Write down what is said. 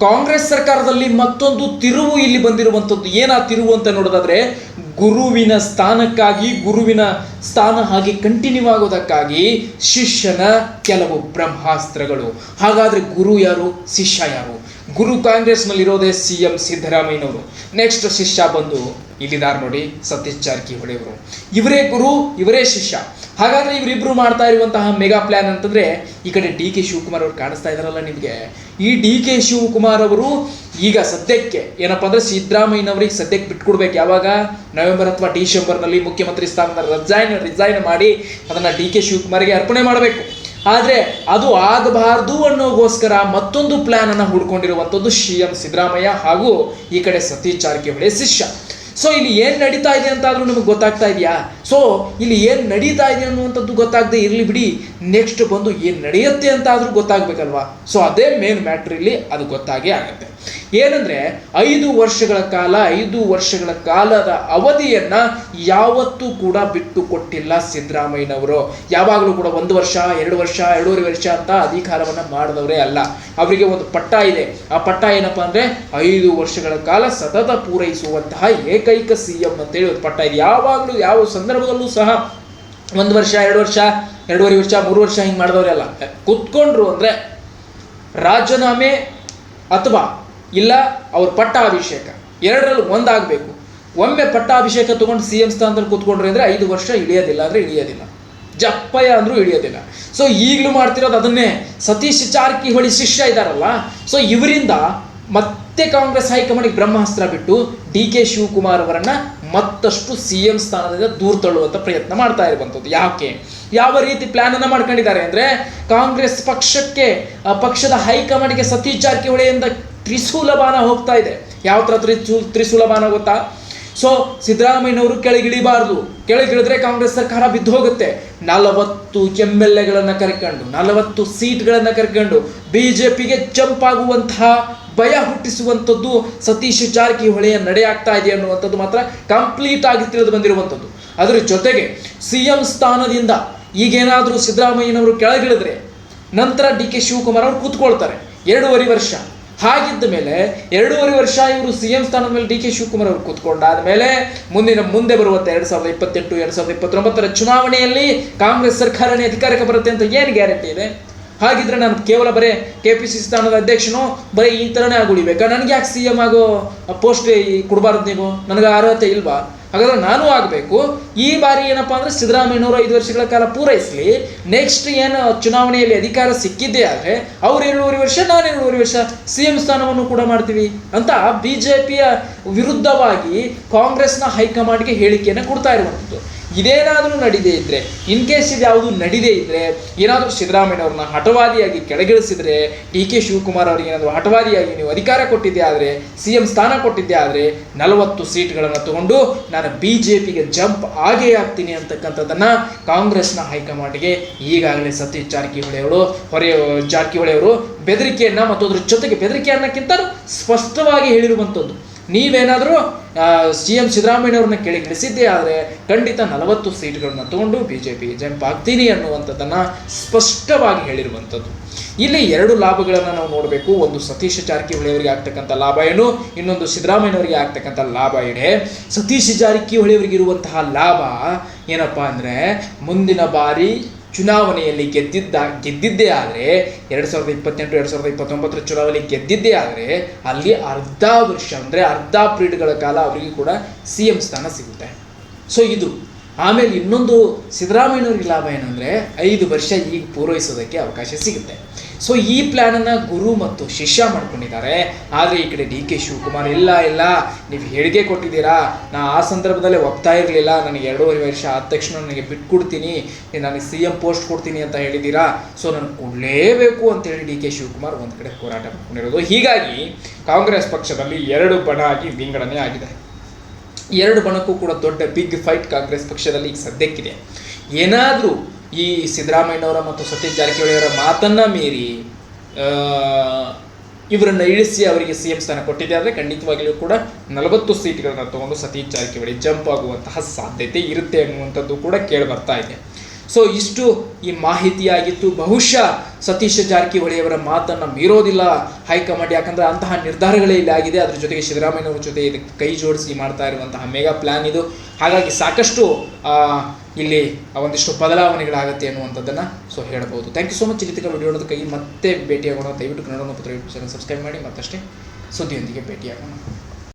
ಕಾಂಗ್ರೆಸ್ ಸರ್ಕಾರದಲ್ಲಿ ಮತ್ತೊಂದು ತಿರುವು ಇಲ್ಲಿ ಬಂದಿರುವಂಥದ್ದು ಏನಾ ತಿರುವು ಅಂತ ನೋಡೋದಾದ್ರೆ ಗುರುವಿನ ಸ್ಥಾನಕ್ಕಾಗಿ, ಗುರುವಿನ ಸ್ಥಾನ ಹಾಗೆ ಕಂಟಿನ್ಯೂ ಆಗೋದಕ್ಕಾಗಿ ಶಿಷ್ಯನ ಕೆಲವು ಬ್ರಹ್ಮಾಸ್ತ್ರಗಳು. ಹಾಗಾದ್ರೆ ಗುರು ಯಾರು? ಶಿಷ್ಯ ಯಾರು? ಗುರು ಕಾಂಗ್ರೆಸ್ನಲ್ಲಿರೋದೇ ಸಿ ಎಂ ಸಿದ್ದರಾಮಯ್ಯನವರು. ನೆಕ್ಸ್ಟ್ ಶಿಷ್ಯ ಬಂದು ಇಲ್ಲಿದ್ದಾರೆ ನೋಡಿ ಸತೀಶ್ ಜಾರಕಿಹೊಳಿ ಅವರು ಇವರೇ ಗುರು, ಇವರೇ ಶಿಷ್ಯ. ಹಾಗಾದ್ರೆ ಇವರಿಬ್ರು ಮಾಡ್ತಾ ಇರುವಂತಹ ಮೆಗಾ ಪ್ಲಾನ್ ಅಂತಂದ್ರೆ ಈ ಕಡೆ ಡಿ ಕೆ ಶಿವಕುಮಾರ್ ಅವರು ಕಾಣಿಸ್ತಾ ಇದಾರಲ್ಲ ನಿಮಗೆ. ಈ ಡಿ ಕೆ ಶಿವಕುಮಾರ್ ಅವರು ಈಗ ಸದ್ಯಕ್ಕೆ ಏನಪ್ಪ ಅಂದ್ರೆ ಸಿದ್ದರಾಮಯ್ಯನವರಿಗೆ ಸದ್ಯಕ್ಕೆ ಬಿಟ್ಕೊಡ್ಬೇಕು. ಯಾವಾಗ? ನವೆಂಬರ್ ಅಥವಾ ಡಿಸೆಂಬರ್ನಲ್ಲಿ ಮುಖ್ಯಮಂತ್ರಿ ಸ್ಥಾನದ ರಿಸೈನ್ ರಿಸೈನ್ ಮಾಡಿ ಅದನ್ನ ಡಿ ಕೆ ಶಿವಕುಮಾರ್ಗೆ ಅರ್ಪಣೆ ಮಾಡಬೇಕು. ಆದ್ರೆ ಅದು ಆಗಬಾರ್ದು ಅನ್ನೋಗೋಸ್ಕರ ಮತ್ತೊಂದು ಪ್ಲಾನ್ ಅನ್ನ ಹುಡ್ಕೊಂಡಿರುವಂಥದ್ದು ಸಿ ಎಂ ಸಿದ್ದರಾಮಯ್ಯ ಹಾಗೂ ಈ ಕಡೆ ಸತೀಶ್ ಜಾರಕಿಹೊಳಿ ಶಿಷ್ಯ. ಸೊ ಇಲ್ಲಿ ಏನ್ ನಡೀತಾ ಇದೆ ಅಂತ ಆದ್ರೂ ನಿಮಗೆ ಗೊತ್ತಾಗ್ತಾ ಇದೆಯಾ? ಸೊ ಇಲ್ಲಿ ಏನ್ ನಡೀತಾ ಇದೆ ಅನ್ನುವಂಥದ್ದು ಗೊತ್ತಾಗದೆ ಇರ್ಲಿ ಬಿಡಿ. ನೆಕ್ಸ್ಟ್ ಬಂದು ಏನ್ ನಡೆಯುತ್ತೆ ಅಂತ ಆದ್ರೂ ಗೊತ್ತಾಗ್ಬೇಕಲ್ವಾ? ಸೊ ಅದೇ ಮೇನ್ ಮ್ಯಾಟ್ರ್ ಅದು ಗೊತ್ತಾಗೇ ಆಗುತ್ತೆ. ಏನಂದ್ರೆ ಐದು ವರ್ಷಗಳ ಕಾಲ, ಐದು ವರ್ಷಗಳ ಕಾಲದ ಅವಧಿಯನ್ನು ಯಾವತ್ತೂ ಕೂಡ ಬಿಟ್ಟು ಕೊಟ್ಟಿಲ್ಲ ಸಿದ್ದರಾಮಯ್ಯನವರು. ಯಾವಾಗಲೂ ಕೂಡ ಒಂದು ವರ್ಷ, ಎರಡು ವರ್ಷ, ಎರಡೂವರೆ ವರ್ಷ ಅಂತ ಅಧಿಕಾರವನ್ನ ಮಾಡಿದವರೇ ಅಲ್ಲ. ಅವರಿಗೆ ಒಂದು ಪಟ್ಟ ಇದೆ. ಆ ಪಟ್ಟ ಏನಪ್ಪ ಅಂದರೆ ಐದು ವರ್ಷಗಳ ಕಾಲ ಸತತ ಪೂರೈಸುವಂತಹ ಏಕೈಕ ಸಿ ಎಂ ಅಂತೇಳಿ ಒಂದು ಪಟ್ಟ ಇದೆ. ಯಾವಾಗಲೂ ಯಾವ ಸಂದರ್ಭದಲ್ಲೂ ಸಹ ಒಂದು ವರ್ಷ, ಎರಡು ವರ್ಷ, ಎರಡೂವರೆ ವರ್ಷ, ಮೂರು ವರ್ಷ ಹಿಂಗೆ ಮಾಡಿದವರೇ ಅಲ್ಲ. ಕುತ್ಕೊಂಡ್ರು ಅಂದ್ರೆ ರಾಜೀನಾಮೆ ಅಥವಾ ಇಲ್ಲ, ಅವ್ರ ಪಟ್ಟಾಭಿಷೇಕ. ಎರಡರಲ್ಲಿ ಒಂದಾಗಬೇಕು. ಒಮ್ಮೆ ಪಟ್ಟಾಭಿಷೇಕ ತೊಗೊಂಡು ಸಿ ಎಂ ಸ್ಥಾನದಲ್ಲಿ ಕೂತ್ಕೊಂಡ್ರೆ ಅಂದರೆ ಐದು ವರ್ಷ ಇಳಿಯೋದಿಲ್ಲ ಅಂದರೆ ಇಳಿಯೋದಿಲ್ಲ ಜಪ್ಪಯ್ಯ ಅಂದರೂ ಇಳಿಯೋದಿಲ್ಲ ಸೊ ಈಗಲೂ ಮಾಡ್ತಿರೋದು ಅದನ್ನೇ. ಸತೀಶ್ ಜಾರಕಿಹೊಳಿ ಶಿಷ್ಯ ಇದ್ದಾರಲ್ಲ ಸೊ ಇವರಿಂದ ಮತ್ತೆ ಕಾಂಗ್ರೆಸ್ ಹೈಕಮಾಂಡಿಗೆ ಬ್ರಹ್ಮಾಸ್ತ್ರ ಬಿಟ್ಟು ಡಿ ಕೆ ಶಿವಕುಮಾರ್ ಅವರನ್ನು ಮತ್ತಷ್ಟು ಸಿ ಎಂ ಸ್ಥಾನದಿಂದ ದೂರ ತಳ್ಳುವಂಥ ಪ್ರಯತ್ನ ಮಾಡ್ತಾ ಇರುವಂಥದ್ದು. ಯಾಕೆ? ಯಾವ ರೀತಿ ಪ್ಲ್ಯಾನನ್ನು ಮಾಡ್ಕೊಂಡಿದ್ದಾರೆ ಅಂದರೆ ಕಾಂಗ್ರೆಸ್ ಪಕ್ಷಕ್ಕೆ ಪಕ್ಷದ ಹೈಕಮಾಂಡಿಗೆ ಸತೀಶ್ ಜಾರಕಿಹೊಳಿಯಿಂದ ತ್ರಿಶೂಲ ಬಾಣ ಹೋಗ್ತಾ ಇದೆ. ಯಾವ ಥರ ತ್ರಿಶೂ ತ್ರಿಶೂಲ ಬಾಣ ಗೊತ್ತಾ? ಸೊ ಸಿದ್ದರಾಮಯ್ಯನವರು ಕೆಳಗಿಳಿಬಾರ್ದು. ಕೆಳಗಿಳಿದ್ರೆ ಕಾಂಗ್ರೆಸ್ ಸರ್ಕಾರ ಬಿದ್ದು ಹೋಗುತ್ತೆ. ನಲವತ್ತು ಎಂ ಎಲ್ ಎಗಳನ್ನು ಕರ್ಕೊಂಡು, ನಲವತ್ತು ಸೀಟ್ಗಳನ್ನು ಕರ್ಕೊಂಡು ಬಿಜೆಪಿಗೆ ಜಂಪ್ ಆಗುವಂತಹ ಭಯ ಹುಟ್ಟಿಸುವಂಥದ್ದು ಸತೀಶ್ ಜಾರಕಿಹೊಳಿಯ ನಡೆ ಆಗ್ತಾ ಇದೆ ಅನ್ನುವಂಥದ್ದು ಮಾತ್ರ ಕಂಪ್ಲೀಟ್ ಆಗಿ ತಿಳಿದು ಬಂದಿರುವಂಥದ್ದು. ಅದರ ಜೊತೆಗೆ ಸಿ ಎಂ ಸ್ಥಾನದಿಂದ ಈಗೇನಾದರೂ ಸಿದ್ದರಾಮಯ್ಯನವರು ಕೆಳಗಿಳಿದ್ರೆ ನಂತರ ಡಿ ಕೆ ಶಿವಕುಮಾರ್ ಅವರು ಕೂತ್ಕೊಳ್ತಾರೆ. ಎರಡೂವರೆ ವರ್ಷ. ಹಾಗಿದ್ದ ಮೇಲೆ ಎರಡೂವರೆ ವರ್ಷ ಇವರು ಸಿ ಎಂ ಸ್ಥಾನದ ಮೇಲೆ ಡಿ ಕೆ ಶಿವಕುಮಾರ್ ಅವರು ಕೂತ್ಕೊಂಡಾದ ಮೇಲೆ ಮುಂದಿನ ಮುಂದೆ ಬರುವಂತ ಎರಡು ಸಾವಿರದ ಇಪ್ಪತ್ತೆಂಟು, ಎರಡು ಸಾವಿರದ ಇಪ್ಪತ್ತೊಂಬತ್ತರ ಚುನಾವಣೆಯಲ್ಲಿ ಕಾಂಗ್ರೆಸ್ ಸರ್ಕಾರನೇ ಅಧಿಕಾರಕ್ಕೆ ಬರುತ್ತೆ ಅಂತ ಏನು ಗ್ಯಾರಂಟಿ ಇದೆ? ಹಾಗಿದ್ರೆ ನಾನು ಕೇವಲ ಬರೇ ಕೆ ಪಿ ಸಿ ಸ್ಥಾನದ ಅಧ್ಯಕ್ಷನು, ಬರೀ ಈ ಥರನೇ ಆಗುಳಿಬೇಕಾ? ನನಗೆ ಯಾಕೆ ಸಿ ಎಂ ಆಗೋ ಪೋಸ್ಟ್ ಕೊಡಬಾರ್ದು ನೀವು? ನನಗೆ ಅರ್ಹತೆ ಇಲ್ವಾ? ಹಾಗಾದ್ರೆ ನಾನು ಆಗಬೇಕು. ಈ ಬಾರಿ ಏನಪ್ಪಾ ಅಂದ್ರೆ ಸಿದ್ದರಾಮಯ್ಯನವರು ಐದು ವರ್ಷಗಳ ಕಾಲ ಪೂರೈಸಲಿ. ನೆಕ್ಸ್ಟ್ ಏನು ಚುನಾವಣೆಯಲ್ಲಿ ಅಧಿಕಾರ ಸಿಕ್ಕಿದ್ದೇ ಆದರೆ ಅವ್ರು ಏಳುವರೆ ವರ್ಷ, ನಾನು ಏಳುವರೆ ವರ್ಷ ಸಿ ಎಂ ಸ್ಥಾನವನ್ನು ಕೂಡ ಮಾಡ್ತೀವಿ ಅಂತ ಬಿಜೆಪಿಯ ವಿರುದ್ಧವಾಗಿ ಕಾಂಗ್ರೆಸ್ನ ಹೈಕಮಾಂಡ್ಗೆ ಹೇಳಿಕೆಯನ್ನು ಕೊಡ್ತಾ ಇರುವಂಥದ್ದು. ಇದೇನಾದರೂ ನಡೀದೇ ಇದ್ದರೆ ಇನ್ ಕೇಸ್ ಇದು ಯಾವುದು ನಡೀದೇ ಇದ್ದರೆ ಏನಾದರೂ ಸಿದ್ದರಾಮಯ್ಯವ್ರನ್ನ ಹಠವಾದಿಯಾಗಿ ಕೆಳಗಿಳಿಸಿದರೆ, ಡಿ ಕೆ ಶಿವಕುಮಾರ್ ಅವರಿಗೆ ಏನಾದರೂ ಹಠವಾದಿಯಾಗಿ ನೀವು ಅಧಿಕಾರ ಕೊಟ್ಟಿದ್ದೆ ಆದರೆ, ಸಿ ಎಂ ಸ್ಥಾನ ಕೊಟ್ಟಿದ್ದೆ ಆದರೆ, ನಲವತ್ತು ಸೀಟ್ಗಳನ್ನು ತಗೊಂಡು ನಾನು ಬಿ ಜೆ ಪಿಗೆ ಜಂಪ್ ಆಗೇ ಆಗ್ತೀನಿ ಅಂತಕ್ಕಂಥದ್ದನ್ನು ಕಾಂಗ್ರೆಸ್ನ ಹೈಕಮಾಂಡ್ಗೆ ಈಗಾಗಲೇ ಸತೀಶ್ ಜಾರಕಿಹೊಳಿ ಅವರು ಹೊರೆ ಜಾರಕಿಹೊಳಿ ಅವರು ಬೆದರಿಕೆಯನ್ನು ಮತ್ತು ಅದರ ಜೊತೆಗೆ ಬೆದರಿಕೆ ಅನ್ನೋಕ್ಕಿಂತ ಸ್ಪಷ್ಟವಾಗಿ ಹೇಳಿರುವಂಥದ್ದು. ನೀವೇನಾದರೂ ಸಿ ಎಂ ಸಿದ್ದರಾಮಯ್ಯವ್ರನ್ನ ಕೆಳಗಿಳಿಸಿದ್ದೇ ಆದರೆ ಖಂಡಿತ ನಲವತ್ತು ಸೀಟ್ಗಳನ್ನ ತಗೊಂಡು ಬಿ ಜೆ ಪಿ ಜಂಪ್ ಆಗ್ತೀನಿ ಅನ್ನುವಂಥದ್ದನ್ನು ಸ್ಪಷ್ಟವಾಗಿ ಹೇಳಿರುವಂಥದ್ದು. ಇಲ್ಲಿ ಎರಡು ಲಾಭಗಳನ್ನು ನಾವು ನೋಡಬೇಕು. ಒಂದು ಸತೀಶ್ ಜಾರಕಿಹೊಳಿ ಅವರಿಗೆ ಆಗ್ತಕ್ಕಂಥ ಲಾಭ ಏನು? ಇನ್ನೊಂದು ಸಿದ್ದರಾಮಯ್ಯನವರಿಗೆ ಆಗ್ತಕ್ಕಂಥ ಲಾಭ ಇದೆ ಸತೀಶ್ ಜಾರಕಿಹೊಳಿ ಅವರಿಗೆ ಇರುವಂತಹ ಲಾಭ ಏನಪ್ಪಾ ಅಂದರೆ, ಮುಂದಿನ ಬಾರಿ ಚುನಾವಣೆಯಲ್ಲಿ ಗೆದ್ದಿದ್ದ, ಗೆದ್ದಿದ್ದೇ ಆದರೆ ಎರಡು ಸಾವಿರದ ಇಪ್ಪತ್ತೆಂಟು, ಎರಡು ಸಾವಿರದ ಇಪ್ಪತ್ತೊಂಬತ್ತರ ಚುನಾವಣೆ ಗೆದ್ದಿದ್ದೇ ಆದರೆ ಅಲ್ಲಿ ಅರ್ಧ ವರ್ಷ ಅಂದರೆ ಅರ್ಧ ಪೀರಿಯಡ್ಗಳ ಕಾಲ ಅವರಿಗೆ ಕೂಡ ಸಿ ಎಂ ಸ್ಥಾನ ಸಿಗುತ್ತೆ. ಸೊ ಇದು ಆಮೇಲೆ ಇನ್ನೊಂದು ಸಿದ್ದರಾಮಯ್ಯನವ್ರಿಗೆ ಲಾಭ ಏನಂದರೆ ಐದು ವರ್ಷ ಈಗ ಪೂರೈಸೋದಕ್ಕೆ ಅವಕಾಶ ಸಿಗುತ್ತೆ. ಸೊ ಈ ಪ್ಲ್ಯಾನನ್ನು ಗುರು ಮತ್ತು ಶಿಷ್ಯ ಮಾಡ್ಕೊಂಡಿದ್ದಾರೆ. ಆದರೆ ಈ ಕಡೆ ಡಿ ಕೆ ಶಿವಕುಮಾರ್, ಇಲ್ಲ ಇಲ್ಲ, ನೀವು ಹೇಳಿಕೆ ಕೊಟ್ಟಿದ್ದೀರಾ? ನಾ ಆ ಸಂದರ್ಭದಲ್ಲೇ ಒಪ್ತಾ ಇರಲಿಲ್ಲ. ನನಗೆ ಎರಡೂವರೆ ವರ್ಷ ಆದ ತಕ್ಷಣ ನನಗೆ ಬಿಟ್ಕೊಡ್ತೀನಿ. ನನಗೆ ಸಿ ಎಂ ಪೋಸ್ಟ್ ಕೊಡ್ತೀನಿ ಅಂತ ಹೇಳಿದ್ದೀರಾ? ಸೊ ನನಗೆ ಕೊಡಲೇಬೇಕು ಅಂತ ಹೇಳಿ ಡಿ ಕೆ ಶಿವಕುಮಾರ್ ಒಂದು ಕಡೆ ಹೋರಾಟ ಮಾಡ್ಕೊಂಡಿರೋದು. ಹೀಗಾಗಿ ಕಾಂಗ್ರೆಸ್ ಪಕ್ಷದಲ್ಲಿ ಎರಡು ಬಣ ಆಗಿ ವಿಂಗಡಣೆ ಆಗಿದೆ. ಎರಡು ಬಣಕ್ಕೂ ಕೂಡ ದೊಡ್ಡ ಬಿಗ್ ಫೈಟ್ ಕಾಂಗ್ರೆಸ್ ಪಕ್ಷದಲ್ಲಿ ಈಗ ಸದ್ಯಕ್ಕಿದೆ. ಏನಾದರೂ ಈ ಸಿದ್ದರಾಮಯ್ಯನವರ ಮತ್ತು ಸತೀಶ್ ಜಾರಕಿಹೊಳಿಯವರ ಮಾತನ್ನ ಮೀರಿ ಇವರನ್ನು ಇಳಿಸಿ ಅವರಿಗೆ ಸಿ ಎಂ ಸ್ಥಾನ ಕೊಟ್ಟಿದೆ ಆದರೆ ಖಂಡಿತವಾಗಿಯೂ ಕೂಡ ನಲವತ್ತು ಸೀಟ್ಗಳನ್ನು ತಗೊಂಡು ಸತೀಶ್ ಜಾರಕಿಹೊಳಿ ಜಂಪ್ ಆಗುವಂತಹ ಸಾಧ್ಯತೆ ಇರುತ್ತೆ ಅನ್ನುವಂಥದ್ದು ಕೂಡ ಕೇಳಿ ಬರ್ತಾ ಇದೆ. ಸೊ ಇಷ್ಟು ಈ ಮಾಹಿತಿಯಾಗಿತ್ತು. ಬಹುಶಃ ಸತೀಶ ಜಾರಕಿಹೊಳಿಯವರ ಮಾತನ್ನು ಮೀರೋದಿಲ್ಲ. ಹೈಕಮಾಂಡ್ ಯಾಕಂದರೆ ಅಂತಹ ನಿರ್ಧಾರಗಳೇ ಇಲ್ಲಿ ಆಗಿದೆ. ಅದ್ರ ಜೊತೆಗೆ ಸಿದ್ದರಾಮಯ್ಯನವರ ಜೊತೆ ಇದಕ್ಕೆ ಕೈ ಜೋಡಿಸಿ ಮಾಡ್ತಾ ಇರುವಂತಹ ಮೆಗಾ ಪ್ಲ್ಯಾನ್ ಇದು. ಹಾಗಾಗಿ ಸಾಕಷ್ಟು ಇಲ್ಲಿ ಒಂದಿಷ್ಟು ಬದಲಾವಣೆಗಳಾಗುತ್ತೆ ಅನ್ನುವಂಥದ್ದನ್ನು ಸೊ ಹೇಳ್ಬೋದು. ಥ್ಯಾಂಕ್ ಯು ಸೊ ಮಚ್ ಇಲ್ಲಿ ವಿಡಿಯೋ ಕೈ ಮತ್ತೆ ಭೇಟಿಯಾಗೋಣ. ದಯವಿಟ್ಟು ಕನ್ನಡ ಪತ್ರ ಯೂಟ್ಯೂಬ್ ಚಾನಲ್ ಸಬ್ಸ್ಕ್ರೈಬ್ ಮಾಡಿ. ಮತ್ತಷ್ಟೇ ಸುದ್ದಿಯೊಂದಿಗೆ ಭೇಟಿಯಾಗೋಣ.